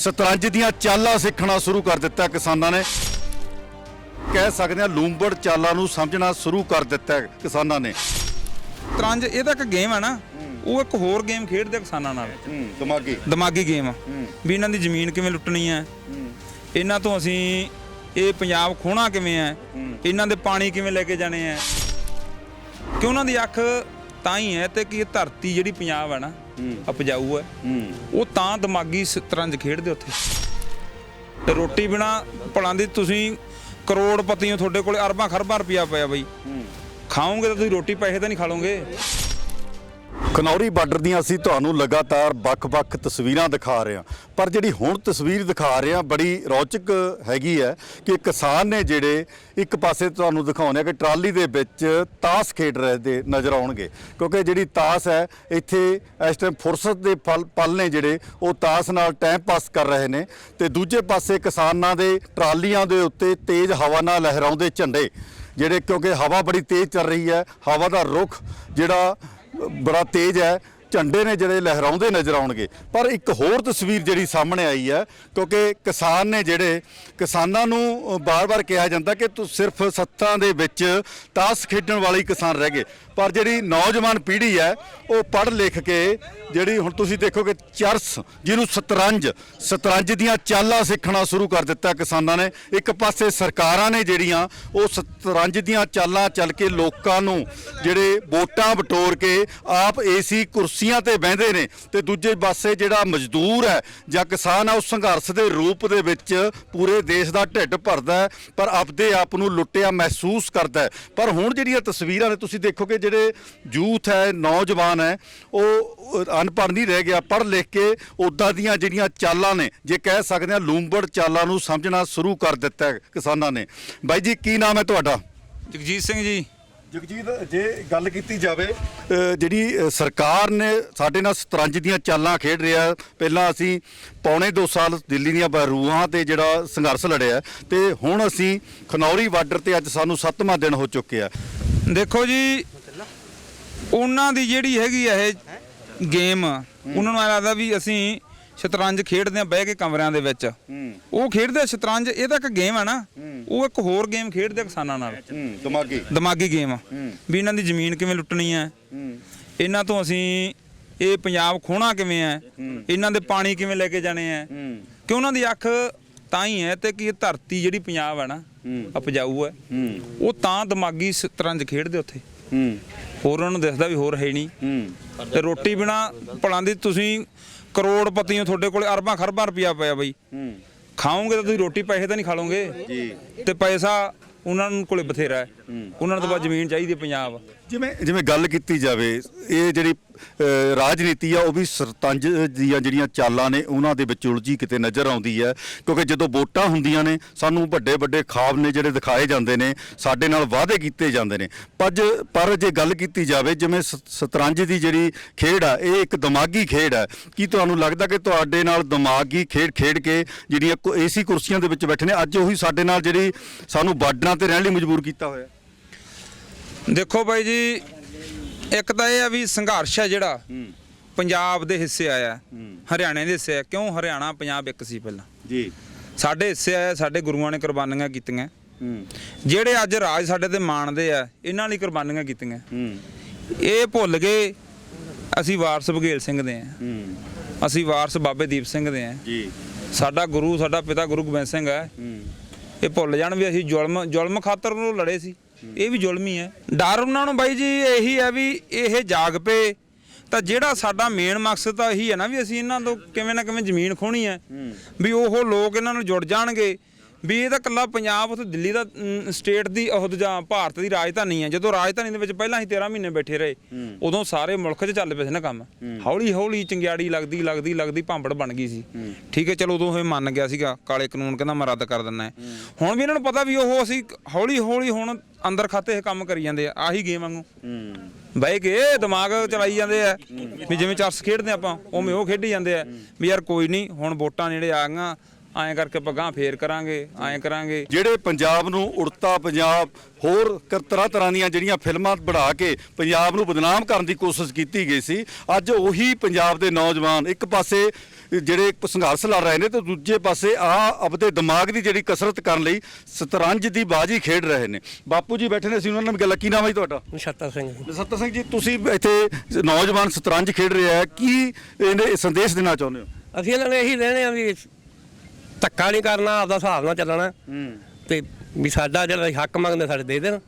ਸ਼ਤਰੰਜ ਦੀਆਂ ਚਾਲਾਂ ਸਿੱਖਣਾ ਸ਼ੁਰੂ ਕਰ ਦਿੱਤਾ ਕਿਸਾਨਾਂ ਨੇ। ਕਹਿ ਸਕਦੇ ਹਾਂ ਲੂੰਬੜ ਚਾਲਾਂ ਨੂੰ ਸਮਝਣਾ ਸ਼ੁਰੂ ਕਰ ਦਿੱਤਾ ਕਿਸਾਨਾਂ ਨੇ। ਤਰੰਜ ਇਹ ਤਾਂ ਇੱਕ ਗੇਮ ਹੈ ਨਾ ਉਹ ਇੱਕ ਹੋਰ ਗੇਮ ਖੇਡਦੇ ਆ ਕਿਸਾਨਾਂ ਨਾਲ। ਦਿਮਾਗੀ। ਦਿਮਾਗੀ ਗੇਮ ਆ। ਵੀ ਇਹਨਾਂ ਦੀ ਜ਼ਮੀਨ ਕਿਵੇਂ ਲੁੱਟਣੀ ਹੈ। ਇਹਨਾਂ ਤੋਂ ਅਸੀਂ ਇਹ ਪੰਜਾਬ ਖੋਣਾ ਕਿਵੇਂ ਹੈ। ਇਹਨਾਂ ਦੇ ਪਾਣੀ ਕਿਵੇਂ ਲੈ ਕੇ ਜਾਣੇ ਹੈ। ਕਿ ਉਹਨਾਂ ਦੀ ਅੱਖ ਤਾਂ ਹੀ ਹੈ ਤੇ ਕਿ ਇਹ ਧਰਤੀ ਜਿਹੜੀ ਪੰਜਾਬ ਹੈ ਨਾ ਉਪਜਾਊ ਹੈ। ਉਹ ਤਾਂ ਦਿਮਾਗੀ ਤਰੰਜ ਖੇਡਦੇ ਉੱਥੇ। ਤੇ ਰੋਟੀ ਬਿਨਾ ਭਲਾਂ ਦੀ ਤੁਸੀਂ ਕਰੋੜਪਤੀ ਹੋ ਤੁਹਾਡੇ ਕੋਲੇ ਅਰਬਾਂ ਖਰਬਾਂ ਰੁਪਇਆ ਪਿਆ ਬਈ। ਖਾਓਗੇ ਤਾਂ ਤੁਸੀਂ ਰੋਟੀ ਪੈਸੇ ਤਾਂ ਨਹੀਂ ਖਾ ਲਓਗੇ। ਖਨੌਰੀ ਬਾਰਡਰ ਦੀਆਂ ਅਸੀਂ ਤੁਹਾਨੂੰ ਲਗਾਤਾਰ ਵੱਖ-ਵੱਖ ਤਸਵੀਰਾਂ ਦਿਖਾ ਰਹੇ ਹਾਂ। ਪਰ ਜਿਹੜੀ ਹੁਣ ਤਸਵੀਰ ਦਿਖਾ ਰਹੇ ਹਾਂ, ਬੜੀ ਰੌਚਕ ਹੈਗੀ ਹੈ ਕਿ ਕਿਸਾਨ ਨੇ ਜਿਹੜੇ ਇੱਕ ਪਾਸੇ ਤੁਹਾਨੂੰ ਦਿਖਾਉਂਦੇ ਆ ਕਿ ਟਰਾਲੀ ਦੇ ਵਿੱਚ ਤਾਸ਼ ਖੇਡ ਰਹੇ ਦੇ ਨਜ਼ਰ ਆਉਣਗੇ। ਕਿਉਂਕਿ ਜਿਹੜੀ ਤਾਸ਼ ਹੈ, ਇੱਥੇ ਇਸ ਟਾਈਮ ਫੁਰਸਤ ਦੇ ਫਲ ਪਲ ਨੇ ਜਿਹੜੇ ਉਹ ਤਾਸ਼ ਨਾਲ ਟਾਈਮ ਪਾਸ ਕਰ ਰਹੇ ਨੇ ਤੇ ਦੂਜੇ ਪਾਸੇ ਕਿਸਾਨਾਂ ਦੇ ਟਰਾਲੀਆਂ ਦੇ ਉੱਤੇ ਤੇਜ਼ ਹਵਾ ਨਾਲ ਲਹਿਰਾਉਂਦੇ ਝੰਡੇ। ਜਿਹੜੇ ਕਿਉਂਕਿ ਹਵਾ ਬੜੀ ਤੇਜ਼ ਚੱਲ ਰਹੀ ਹੈ, ਹਵਾ ਦਾ ਰੁਖ ਜਿਹੜਾ ਬੜਾ ਤੇਜ਼ ਹੈ। ਝੰਡੇ ਨੇ ਜਿਹੜੇ ਲਹਿਰਾਉਂਦੇ ਨਜ਼ਰ ਆਉਣਗੇ। ਪਰ ਇੱਕ ਹੋਰ ਤਸਵੀਰ ਜਿਹੜੀ ਸਾਹਮਣੇ ਆਈ ਹੈ, ਕਿਉਂਕਿ ਕਿਸਾਨ ਨੇ ਜਿਹੜੇ, ਕਿਸਾਨਾਂ ਨੂੰ ਬਾਰ-ਬਾਰ ਕਿਹਾ ਜਾਂਦਾ ਕਿ ਤੂੰ ਸਿਰਫ ਸੱਤਾਂ ਦੇ ਵਿੱਚ ਤਾਸ਼ ਖੇਡਣ ਵਾਲੀ ਕਿਸਾਨ ਰਹਿ ਗਏ। ਪਰ ਜਿਹੜੀ ਨੌਜਵਾਨ ਪੀੜ੍ਹੀ ਹੈ, ਉਹ ਪੜ੍ਹ ਲਿਖ ਕੇ ਜਿਹੜੀ ਹੁਣ ਤੁਸੀਂ ਦੇਖੋਗੇ ਚਰਸ, ਜਿਹਨੂੰ ਸ਼ਤਰੰਜ ਸ਼ਤਰੰਜ ਦੀਆਂ ਚਾਲਾਂ ਸਿੱਖਣਾ ਸ਼ੁਰੂ ਕਰ ਦਿੱਤਾ ਕਿਸਾਨਾਂ ਨੇ। ਇੱਕ ਪਾਸੇ ਸਰਕਾਰਾਂ ਨੇ ਜਿਹੜੀਆਂ, ਉਹ ਸ਼ਤਰੰਜ ਦੀਆਂ ਚਾਲਾਂ ਚੱਲ ਕੇ ਲੋਕਾਂ ਨੂੰ ਜਿਹੜੇ ਵੋਟਾਂ ਬਟੋਰ ਕੇ ਆਪ ਏਸੀ ਕੁਰਸੀਆਂ ਤੇ ਬਹਿੰਦੇ ਨੇ ਤੇ ਦੂਜੇ ਪਾਸੇ ਜਿਹੜਾ ਮਜ਼ਦੂਰ ਹੈ ਜਾਂ ਕਿਸਾਨ ਹੈ ਉਹ ਸੰਘਰਸ਼ ਦੇ ਰੂਪ ਦੇ ਵਿੱਚ ਪੂਰੇ ਦੇਸ਼ ਦਾ ਢਿੱਡ ਭਰਦਾ ਪਰ ਆਪਦੇ ਆਪ ਨੂੰ ਲੁੱਟਿਆ ਮਹਿਸੂਸ ਕਰਦਾ ਪਰ ਹੁਣ ਜਿਹੜੀਆਂ ਤਸਵੀਰਾਂ ਨੇ, ਤੁਸੀਂ ਦੇਖੋਗੇ ਜਿਹੜੇ ਯੂਥ ਹੈ, ਨੌਜਵਾਨ ਹੈ, ਉਹ ਅਨਪੜ੍ਹ ਨਹੀਂ ਰਹਿ ਗਿਆ। ਪੜ੍ਹ ਲਿਖ ਕੇ ਉਦਾਂ ਦੀਆਂ ਜਿਹੜੀਆਂ ਚਾਲਾਂ ਨੇ, ਜੇ ਕਹਿ ਸਕਦੇ ਹਾਂ ਲੂੰਬੜ ਚਾਲਾਂ ਨੂੰ ਸਮਝਣਾ ਸ਼ੁਰੂ ਕਰ ਦਿੱਤਾ ਕਿਸਾਨਾਂ ਨੇ। ਬਾਈ ਜੀ, ਕੀ ਨਾਮ ਹੈ ਤੁਹਾਡਾ? ਜਗਜੀਤ ਸਿੰਘ ਜੀ। ਜਗਜੀਤ, ਜੇ ਗੱਲ ਕੀਤੀ ਜਾਵੇ ਜਿਹੜੀ ਸਰਕਾਰ ਨੇ ਸਾਡੇ ਨਾਲ ਸ਼ਤਰੰਜ ਦੀਆਂ ਚਾਲਾਂ ਖੇਡ ਰਿਹਾ, ਪਹਿਲਾਂ ਅਸੀਂ ਪੌਣੇ 2 ਸਾਲ ਦਿੱਲੀ ਦੀਆਂ ਬਰੂਹਾਂ ਤੇ ਜਿਹੜਾ ਸੰਘਰਸ਼ ਲੜਿਆ, ਤੇ ਹੁਣ ਅਸੀਂ ਖਨੌਰੀ ਬਾਰਡਰ ਤੇ ਅੱਜ ਸਾਨੂੰ 7ਵਾਂ ਦਿਨ ਹੋ ਚੁੱਕਿਆ ਦੇਖੋ ਜੀ, ਉਹਨਾਂ ਦੀ ਜਿਹੜੀ ਹੈਗੀ ਇਹ ਗੇਮ, ਉਹਨਾਂ ਨੂੰ ਐ ਲੱਗਦਾ ਵੀ ਅਸੀਂ ਸ਼ਤਰੰਜ ਖੇਡਦੇ ਆ ਬਹਿ ਕੇ ਕਮਰਿਆਂ ਦੇ ਵਿੱਚ। ਉਹ ਖੇਡਦੇ ਆ ਸ਼ਤਰੰਜ ਇਹ ਤਾਂ ਇੱਕ ਗੇਮ ਹੈ ਨਾ। ਉਹ ਇੱਕ ਹੋਰ ਗੇਮ ਖੇਡਦੇ ਆ ਕਿਸਾਨਾਂ ਨਾਲ। ਦਿਮਾਗੀ। ਦਿਮਾਗੀ ਗੇਮ ਵੀ ਇਹਨਾਂ ਦੀ ਜ਼ਮੀਨ ਕਿਵੇਂ ਲੁੱਟਣੀ ਹੈ। ਇਹਨਾਂ ਤੋਂ ਅਸੀਂ ਇਹ ਪੰਜਾਬ ਖੋਣਾ ਕਿਵੇਂ ਹੈ। ਇਹਨਾਂ ਦੇ ਪਾਣੀ ਕਿਵੇਂ ਲੈ ਕੇ ਜਾਣੇ ਹੈ। ਕਿ ਉਹਨਾਂ ਦੀ ਅੱਖ ਤਾਂ ਹੀ ਹੈ ਤੇ ਕਿ ਇਹ ਧਰਤੀ ਜਿਹੜੀ ਪੰਜਾਬ ਹੈ ਨਾ ਉਪਜਾਊ ਹੈ। ਉਹ ਤਾਂ ਦਿਮਾਗੀ ਸ਼ਤਰੰਜ ਖੇਡਦੇ ਉੱਥੇ। ਹੂੰ। ਹੋਰ ਉਹਨਾਂ ਨੂੰ ਦਿਸਦਾ ਵੀ ਹੋਰ ਹੈ ਨਹੀਂ। ਹੂੰ। ਤੇ ਰੋਟੀ ਬਿਨਾ ਭਲਾਂ ਦੀ ਤੁਸੀਂ ਕਰੋੜਪਤੀ ਹੋ ਤੁਹਾਡੇ ਕੋਲੇ ਅਰਬਾਂ ਖਰਬਾਂ ਰੁਪਇਆ ਪਿਆ ਬਈ। ਹੂੰ। ਖਾਓਗੇ ਤਾਂ ਤੁਸੀਂ ਰੋਟੀ ਪੈਸੇ ਤਾਂ ਨਹੀਂ ਖਾ ਲਓਗੇ ਜੀ। ਤੇ ਪੈਸਾ ਉਹਨਾਂ ਨੂੰ ਕੋਲੇ ਬਥੇਰਾ ਹੈ। ਉਹਨਾਂ ਨੂੰ ਤਾਂ ਬਸ ਜ਼ਮੀਨ ਚਾਹੀਦੀ ਹੈ ਪੰਜਾਬ। ਜਿਵੇਂ ਜਿਵੇਂ ਗੱਲ ਕੀਤੀ ਜਾਵੇ ਇਹ ਜਿਹੜੀ ਅ, ਰਾਜਨੀਤੀ ਆ ਉਹ ਵੀ ਸਰਤੰਜ ਦੀਆਂ ਜਿਹੜੀਆਂ ਚਾਲਾਂ ਨੇ ਉਹਨਾਂ ਦੇ ਵਿੱਚ ਉਲਝੀ ਕਿਤੇ ਨਜ਼ਰ ਆਉਂਦੀ ਹੈ। ਕਿਉਂਕਿ ਜਦੋਂ ਵੋਟਾਂ ਹੁੰਦੀਆਂ ਨੇ ਸਾਨੂੰ ਵੱਡੇ ਵੱਡੇ ਖਾਬ ਨੇ ਜਿਹੜੇ ਦਿਖਾਏ ਜਾਂਦੇ ਨੇ ਸਾਡੇ ਨਾਲ ਵਾਅਦੇ ਕੀਤੇ ਜਾਂਦੇ ਨੇ। ਪਰ ਜੇ- ਪਰ ਜੇ ਗੱਲ ਕੀਤੀ ਜਾਵੇ ਜਿਵੇਂ ਸ- ਸ਼ਤਰੰਜ ਦੀ ਜਿਹੜੀ ਖੇਡ ਆ ਇਹ ਇੱਕ ਦਿਮਾਗੀ ਖੇਡ ਹੈ ਕੀ ਤੁਹਾਨੂੰ ਲੱਗਦਾ ਕਿ ਤੁਹਾਡੇ ਨਾਲ ਦਿਮਾਗੀ ਖੇਡ ਖੇਡ ਕੇ ਜਿਹੜੀਆਂ ਏਸੀ ਕੁਰਸੀਆਂ ਦੇ ਵਿੱਚ ਬੈਠੇ ਨੇ ਅੱਜ ਉਹੀ ਸਾਡੇ ਨਾਲ ਜਿਹੜੀ ਸਾਨੂੰ ਬਾਰਡਰਾਂ ਤੇ ਰਹਿਣ ਲਈ ਮਜਬੂਰ ਕੀਤਾ ਹੋਇਆ? ਦੇਖੋ ਬਾਈ ਜੀ ਇੱਕ ਤਾਂ ਇਹ ਆ ਵੀ ਸੰਘਰਸ਼ ਹੈ ਜਿਹੜਾ। ਪੰਜਾਬ ਦੇ ਹਿੱਸੇ ਆਇਆ। ਹਰਿਆਣੇ ਦੇ ਹਿੱਸੇ ਆ। ਕਿਉਂ ਹਰਿਆਣਾ ਪੰਜਾਬ ਇੱਕ ਸੀ ਪਹਿਲਾਂ? ਜੀ। ਸਾਡੇ ਹਿੱਸੇ ਆਇਆ ਸਾਡੇ ਗੁਰੂਆਂ ਨੇ ਕੁਰਬਾਨੀਆਂ ਕੀਤੀਆਂ। ਜਿਹੜੇ ਅੱਜ ਰਾਜ ਸਾਡੇ ਤੇ ਮਾਣਦੇ ਆ ਇਹਨਾਂ ਲਈ ਕੁਰਬਾਨੀਆਂ ਕੀਤੀਆਂ। ਇਹ ਭੁੱਲ ਗਏ ਅਸੀਂ ਵਾਰਸ ਬਘੇਲ ਸਿੰਘ ਦੇ ਆ। ਅਸੀਂ ਵਾਰਸ ਬਾਬੇ ਦੀਪ ਸਿੰਘ ਦੇ ਆ। ਜੀ। ਸਾਡਾ ਗੁਰੂ ਸਾਡਾ ਪਿਤਾ ਗੁਰੂ ਗੋਬਿੰਦ ਸਿੰਘ ਹੈ ਹੂੰ। ਇਹ ਭੁੱਲ ਜਾਣ ਵੀ ਅਸੀਂ ਜ਼ੁਲਮ ਜ਼ੁਲਮ ਖਾਤਰ ਨੂੰ ਲੜੇ ਸੀ। ਇਹ ਵੀ ਜ਼ੁਲਮ ਹੀ। ਹੈ ਡਰ ਉਹਨਾਂ ਨੂੰ ਬਾਈ ਜੀ ਇਹੀ ਹੈ ਵੀ ਇਹ ਜਾਗ ਪਏ। ਤਾਂ ਜਿਹੜਾ ਸਾਡਾ ਮੇਨ ਮਕਸਦ ਤਾਂ ਇਹੀ ਹੈ ਨਾ ਵੀ ਅਸੀਂ ਇਹਨਾਂ ਤੋਂ ਕਿਵੇਂ ਨਾ ਕਿਵੇਂ ਜ਼ਮੀਨ ਖੋਣੀ ਹੈ। ਵੀ ਉਹ ਲੋਕ ਇਹਨਾਂ ਨੂੰ ਜੁੜ ਜਾਣਗੇ। ਵੀ ਇਹ ਤਾਂ ਕੱਲਾ ਪੰਜਾਬ ਉੱਥੇ ਦਿੱਲੀ ਦਾ ਸਟੇਟ ਦੀ ਉਹ ਜਾਂ ਭਾਰਤ ਦੀ ਰਾਜਧਾਨੀ ਹੈ। ਜਦੋਂ ਰਾਜਧਾਨੀ ਦੇ ਵਿੱਚ ਪਹਿਲਾਂ ਹੀ 13 ਮਹੀਨੇ ਬੈਠੇ ਰਹੇ ਉਦੋਂ ਸਾਰੇ ਮੁਲਕ 'ਚ ਚੱਲ ਪਏ ਸੀ ਨਾ ਕੰਮ। ਹੌਲੀ ਹੌਲੀ ਚੰਗਿਆੜੀ ਲੱਗਦੀ ਲੱਗਦੀ ਲੱਗਦੀ ਭਾਂਬੜ ਬਣ ਗਈ ਸੀ। ਠੀਕ ਹੈ ਚਲੋ ਉਦੋਂ ਇਹ ਮੰਨ ਗਿਆ ਸੀਗਾ ਕਾਲੇ ਕਾਨੂੰਨ ਕਹਿੰਦਾ ਮੈਂ ਰੱਦ ਕਰ ਦਿੰਦਾ। ਹੁਣ ਵੀ ਇਹਨਾਂ ਨੂੰ ਪਤਾ ਵੀ ਉਹ ਅਸੀਂ ਹੌਲੀ ਹੌਲੀ ਹੁਣ ਅੰਦਰ ਖਾਤੇ ਇਹ ਕੰਮ ਕਰੀ ਜਾਂਦੇ ਆ ਆਹੀ ਗੇਮ ਵਾਂਗੂ। ਹੂੰ। ਬਹਿ ਕੇ ਦਿਮਾਗ ਚਲਾਈ ਜਾਂਦੇ ਆ ਵੀ ਜਿਵੇਂ ਚਰਸ ਖੇਡਦੇ ਆਪਾਂ ਉਵੇਂ ਉਹ ਖੇਡੀ ਜਾਂਦੇ ਆ ਵੀ ਯਾਰ ਕੋਈ ਨਹੀਂ ਹੁਣ ਵੋਟਾਂ ਨੇੜੇ ਆ ਗਈਆਂ ਐਂ ਕਰਕੇ ਆਪਾਂ ਗਾਂ ਫੇਰ ਕਰਾਂਗੇ ਐਂ ਕਰਾਂਗੇ। ਜਿਹੜੇ ਪੰਜਾਬ ਨੂੰ ਉੜਤਾ ਪੰਜਾਬ ਹੋਰ ਤਰ੍ਹਾਂ ਤਰ੍ਹਾਂ ਦੀਆਂ ਜਿਹੜੀਆਂ ਫਿਲਮਾਂ ਬਣਾ ਕੇ ਪੰਜਾਬ ਨੂੰ ਬਦਨਾਮ ਕਰਨ ਦੀ ਕੋਸ਼ਿਸ਼ ਕੀਤੀ ਗਈ ਸੀ ਅੱਜ ਉਹੀ ਪੰਜਾਬ ਦੇ ਨੌਜਵਾਨ ਇੱਕ ਪਾਸੇ ਜਿਹੜੇ ਸੰਘਰਸ਼ ਲੜ ਰਹੇ ਨੇ ਤੇ ਦੂਜੇ ਪਾਸੇ ਆ ਆਪਦੇ ਦਿਮਾਗ ਦੀ ਜਿਹੜੀ ਕਸਰਤ ਕਰਨ ਲਈ ਸ਼ਤਰੰਜ ਦੀ ਬਾਜੀ ਖੇਡ ਰਹੇ ਨੇ। ਬਾਪੂ ਜੀ ਬੈਠੇ ਨੇ ਅਸੀਂ ਉਹਨਾਂ ਨਾਲ ਗੱਲ ਕੀ ਨਾਮ ਹੈ ਜੀ ਤੁਹਾਡਾ? ਨਛੱਤਰ ਸਿੰਘ ਜੀ। ਸੱਤਰ ਸਿੰਘ ਜੀ ਤੁਸੀਂ ਇੱਥੇ ਨੌਜਵਾਨ ਸ਼ਤਰੰਜ ਖੇਡ ਰਿਹਾ ਕੀ ਇਹਨੇ ਸੰਦੇਸ਼ ਦੇਣਾ ਚਾਹੁੰਦੇ ਹੋ? ਅਸੀਂ ਇਹਨਾਂ ਨੇ ਇਹੀ ਲੈਣੇ ਆ ਵੀ ਧੱਕਾ ਨਹੀਂ ਕਰਨਾ ਆਪਦਾ ਹਿਸਾਬ ਨਾਲ ਚੱਲਣਾ। ਤੇ ਵੀ ਸਾਡਾ ਜਿਹੜਾ ਹੱਕ ਮੰਗਦੇ ਸਾਡੇ ਦੇ ਦੇਣ।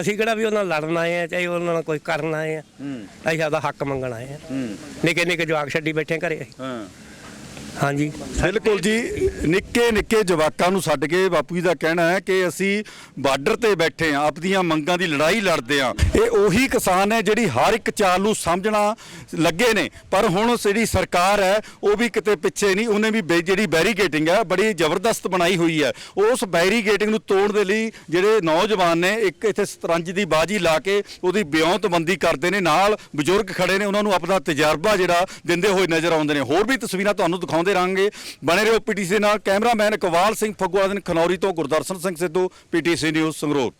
ਅਸੀਂ ਕਿਹੜਾ ਵੀ ਉਹਨਾਂ ਨਾਲ ਲੜਨ ਆਏ ਆ ਚਾਹੇ ਉਹਨਾਂ ਨਾਲ ਕੋਈ ਕਰਨ ਆਏ ਆ। ਅਸੀਂ ਆਪਦਾ ਹੱਕ ਮੰਗਣ ਆਏ ਆ। ਨਿੱਕੇ ਨਿੱਕੇ ਜਵਾਕ ਛੱਡੀ ਬੈਠੇ ਘਰੇ। ਹਾਂ। ਹਾਂਜੀ। ਬਿਲਕੁਲ ਜੀ, ਨਿੱਕੇ ਨਿੱਕੇ ਜਵਾਕਾਂ ਨੂੰ ਛੱਡ ਕੇ ਬਾਪੂ ਜੀ ਦਾ ਕਹਿਣਾ ਹੈ ਕਿ ਅਸੀਂ ਬਾਰਡਰ ਤੇ ਬੈਠੇ ਆ ਆਪਣੀਆਂ ਮੰਗਾਂ ਦੀ ਲੜਾਈ ਲੜਦੇ ਆ ਇਹ ਉਹੀ ਕਿਸਾਨ ਹੈ ਜਿਹੜੀ ਹਰ ਇੱਕ ਚਾਲ ਨੂੰ ਸਮਝਣਾ ਲੱਗੇ ਨੇ। ਪਰ ਹੁਣ ਜਿਹੜੀ ਸਰਕਾਰ ਹੈ, ਉਹ ਵੀ ਕਿਤੇ ਪਿੱਛੇ ਨਹੀਂ, ਉਹਨੇ ਵੀ ਬੇ- ਜਿਹੜੀ ਬੈਰੀਗੇਟਿੰਗ ਹੈ, ਬੜੀ ਜ਼ਬਰਦਸਤ ਬਣਾਈ ਹੋਈ ਹੈ। ਉਸ ਬੈਰੀਗੇਟਿੰਗ ਨੂੰ ਤੋੜਨ ਦੇ ਲਈ ਜਿਹੜੇ ਨੌਜਵਾਨ ਨੇ, ਇੱਕ ਇੱਥੇ ਸਤਰੰਜ ਦੀ ਬਾਜੀ ਲਾ ਕੇ ਉਹਦੀ ਬਿਉਂਤਬੰਦੀ ਕਰਦੇ ਨੇ। ਨਾਲ ਬਜ਼ੁਰਗ ਖੜੇ ਨੇ, ਉਹਨਾਂ ਨੂੰ ਆਪਣਾ ਤਜਰਬਾ ਜਿਹੜਾ ਦਿੰਦੇ ਹੋਏ ਨਜ਼ਰ ਆਉਂਦੇ ਨੇ। ਹੋਰ ਵੀ ਤਸਵੀਰਾਂ ਤੁਹਾਨੂੰ ਦਿਖਾਉਂਦੇ ਰਹਾਂਗੇ ਬਣੇ ਰਹੋ ਪੀਟੀਸੀ ਨਾਲ। ਕੈਮਰਾਮੈਨ ਇਕਬਾਲ ਸਿੰਘ ਫਗਵਾਦਨ ਖਨੌਰੀ ਤੋਂ ਗੁਰਦਰਸ਼ਨ ਸਿੰਘ ਸਿੱਧੂ, ਪੀਟੀਸੀ ਨਿਊਜ਼ ਸੰਗਰੂਰ।